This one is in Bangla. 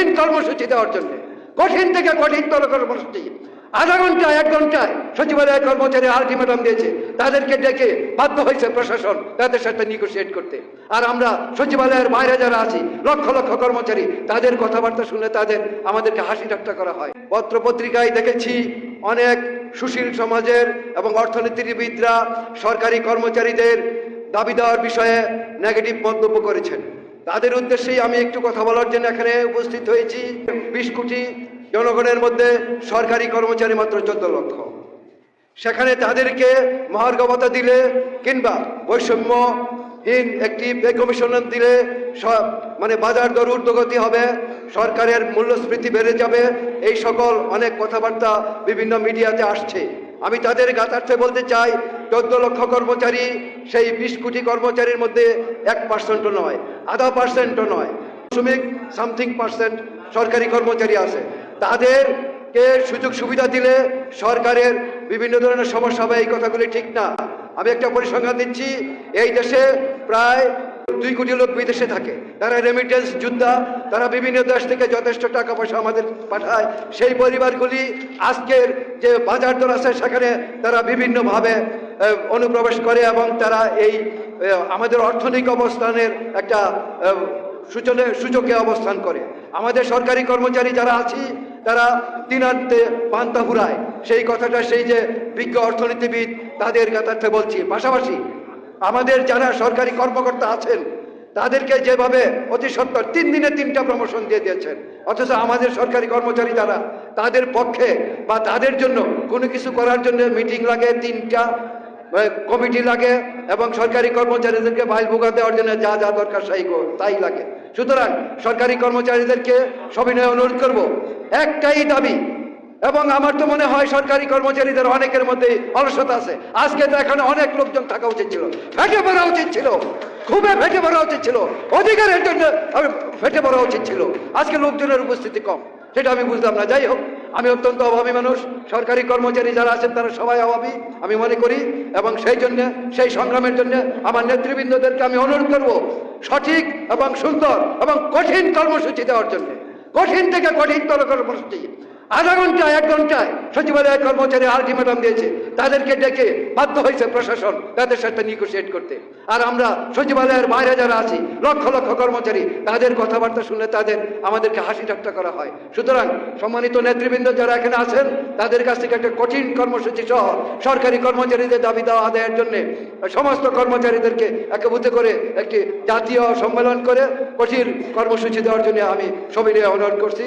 কঠিন কর্মসূচি দেওয়ার জন্য, কঠিন থেকে কঠিনতর কর্মসূচি। আধা ঘন্টায়, এক ঘন্টায় সচিবালয়ের কর্মচারী আলটিমেটাম দিয়েছে, তাদেরকে ডেকে বাধ্য হয়েছে প্রশাসন তাদের সাথে নিগোসিয়েট করতে। আর আমরা সচিবালয়ের বাইরে যারা আছি, লক্ষ লক্ষ কর্মচারী, তাদের কথাবার্তা শুনে তাদের আমাদেরকে হাসি ঠাট্টা করা হয়। পত্র পত্রিকায় দেখেছি অনেক সুশীল সমাজের এবং অর্থনীতিবিদরা সরকারি কর্মচারীদের দাবি দেওয়ার বিষয়ে নেগেটিভ মন্তব্য করেছেন। তাদের উদ্দেশ্যেই আমি একটু কথা বলার জন্য এখানে উপস্থিত হয়েছি। বিশ কোটি জনগণের মধ্যে সরকারি কর্মচারী মাত্র চোদ্দ লক্ষ। সেখানে তাদেরকে মহার্ঘবতা দিলে কিংবা বৈষম্যহীন একটি পে কমিশন দিলে সব মানে বাজার দর ঊর্ধ্বগতি হবে, সরকারের মূল্যস্ফীতি বেড়ে যাবে, এই সকল অনেক কথাবার্তা বিভিন্ন মিডিয়াতে আসছে। আমি তাদের গাতার্থে বলতে চাই চোদ্দ লক্ষ কর্মচারী, সেই বিশ কোটি কর্মচারীর মধ্যে এক পার্সেন্টও নয়, আধা পার্সেন্টও নয় দশমিক সামথিং পার্সেন্ট সরকারি কর্মচারী আছে। তাদেরকে সুযোগ সুবিধা দিলে সরকারের বিভিন্ন ধরনের সমস্যা হবে, এই কথাগুলি ঠিক না। আমি একটা পরিসংখ্যান দিচ্ছি, এই দেশে প্রায় দুই কোটি লোক বিদেশে থাকে। তারা রেমিটেন্স যোদ্ধা, তারা বিভিন্ন দেশ থেকে যথেষ্ট টাকা পয়সা আমাদের পাঠায়। সেই পরিবারগুলি আজকের যে বাজার দর আছে, সেখানে তারা বিভিন্নভাবে অনুপ্রবেশ করে এবং তারা এই আমাদের অর্থনৈতিক অবস্থানের একটা সূচনে, সূচকে অবস্থান করে। আমাদের সরকারি কর্মচারী যারা আছি, তারা দিনান্তে পান্তা ফুরায়। সেই কথাটা সেই যে বিজ্ঞ অর্থনীতিবিদ তাদের কাতার্থে বলছি। পাশাপাশি আমাদের যারা সরকারি কর্মকর্তা আছেন, তাদেরকে যেভাবে অতি সত্তর, তিন দিনে তিনটা প্রমোশন দিয়ে দিয়েছেন। অথচ আমাদের সরকারি কর্মচারী যারা, তাদের পক্ষে বা তাদের জন্য কোনো কিছু করার জন্য মিটিং লাগে তিনটা কমিটি লাগে এবং সরকারি কর্মচারীদেরকে ভাই ভোগা দেওয়ার জন্য যা যা দরকার সেই তাই লাগে। সুতরাং সরকারি কর্মচারীদেরকে সবিনয় অনুরোধ করব, একটাই দাবি, এবং আমার তো মনে হয় সরকারি কর্মচারীদের অনেকের মধ্যে অলসতা আছে। আজকে তো এখানে অনেক লোকজন থাকা উচিত ছিল ফেটে পড়া উচিত ছিল, খুবই ফেটে পড়া উচিত ছিল, অধিকারের জন্য ফেটে পড়া উচিত ছিল। আজকে লোকজনের উপস্থিতি কম, সেটা আমি বুঝলাম না, যাই হোক। আমি অত্যন্ত অভাবী মানুষ। সরকারি কর্মচারী যারা আছেন, তারা সবাই অভাবী, আমি মনে করি। এবং সেই জন্য, সেই সংগ্রামের জন্য আমার নেতৃবৃন্দদেরকে আমি অনুরোধ করব সঠিক এবং সুন্দর এবং কঠিন কর্মসূচি দেওয়ার জন্য। কঠিন থেকে কঠিনতর কর্মসূচি। আধা ঘন্টায়, এক ঘন্টায় সচিবালয়ের কর্মচারী আলটিমেটাম দিয়েছে, তাদেরকে ডেকে বাধ্য হয়েছে প্রশাসন তাদের সাথে নিগোসিয়েট করতে। আর আমরা সচিবালয়ের বাইরে যারা আছি, লক্ষ লক্ষ কর্মচারী, তাদের কথাবার্তা শুনে তাদের আমাদেরকে হাসি ঠাট্টা করা হয়। সুতরাং সম্মানিত নেতৃবৃন্দ যারা এখানে আছেন, তাদের কাছ থেকে একটা কঠিন কর্মসূচি সহ সরকারি কর্মচারীদের দাবি দেওয়া আদায়ের জন্য সমস্ত কর্মচারীদেরকে একভূত করে একটি জাতীয় সম্মেলন করে কঠিন কর্মসূচি দেওয়ার জন্য আমি সবিনয় অনুরোধ করছি।